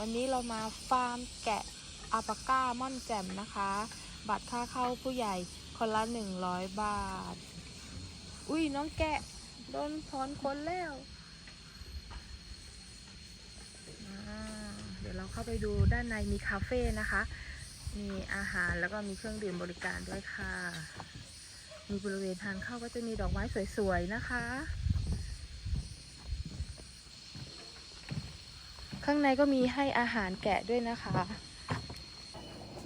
วันนี้เรามาฟาร์มแกะอาปาก้าม่อนแจ่มนะคะ บัตรค่าเข้าผู้ใหญ่คนละ 100 บาท อุ้ยน้องแกะ โดนถอนขนแล้ว เดี๋ยวเราเข้าไปดูด้านในมีคาเฟ่นะคะ มีอาหารแล้วก็มีเครื่องดื่มบริการด้วยค่ะ มีบริเวณทางเข้าก็จะมีดอกไม้สวยๆนะคะ ข้างในก็มีให้อาหารแกะด้วยนะคะ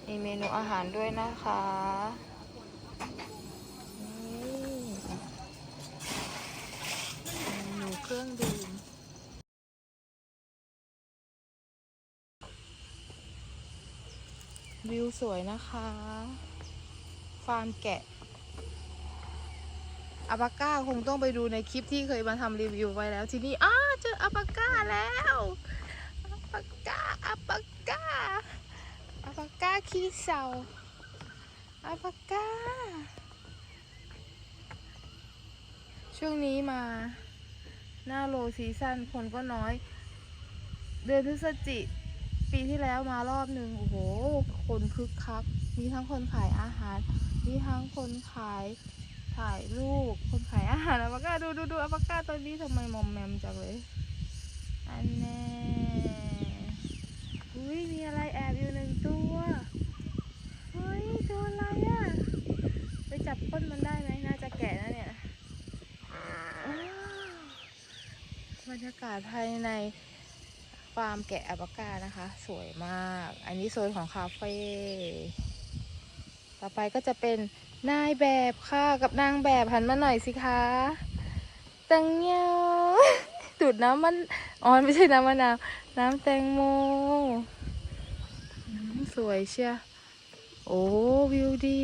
มีเมนูอาหารด้วยนะคะนี่เมนูเครื่องดื่มวิวสวยนะคะ ฟาร์มแกะอาปาก้าคงต้องไปดูในคลิปที่เคยมาทำรีวิวไว้แล้ว ทีนี้อ้าเจออาปาก้าแล้ว ปาก้าอาปาก้าอาปาก้าขี้เศร้าอาปาก้าช่วงนี้มา หน้าโลซีซั่นคนก็น้อย เดือนพฤศจิปีที่แล้วมารอบหนึ่งโอ้โห คนคึกคัก มีทั้งคนขายอาหาร มีทั้งคนขายถ่ายรูป คนขายอาหารอัปากาดูดูดูอัปปากาตัวนี้ทำไมมอมแมมจังเลย อันแน่ อุ้ยมีอะไรแอบอยู่หนึ่งตัวเฮ้ยตัวอะไรอะ่ะไปจับก้นมันได้ไหมน่าจะแกะนะเนี่ยบรรยากาศภายในฟาร์มแกะอัปปากานะคะ สวยมาก อันนี้โซนของคาเฟ่ต่อไปก็จะเป็นนายแบบค่ะกับนางแบบหันมาหน่อยสิคะตังเงี้ยวดูดน้ำมันอ๋อไม่ใช่น้ำมะนาวน้ำแตงโม สวยเชียโอ้วิวดี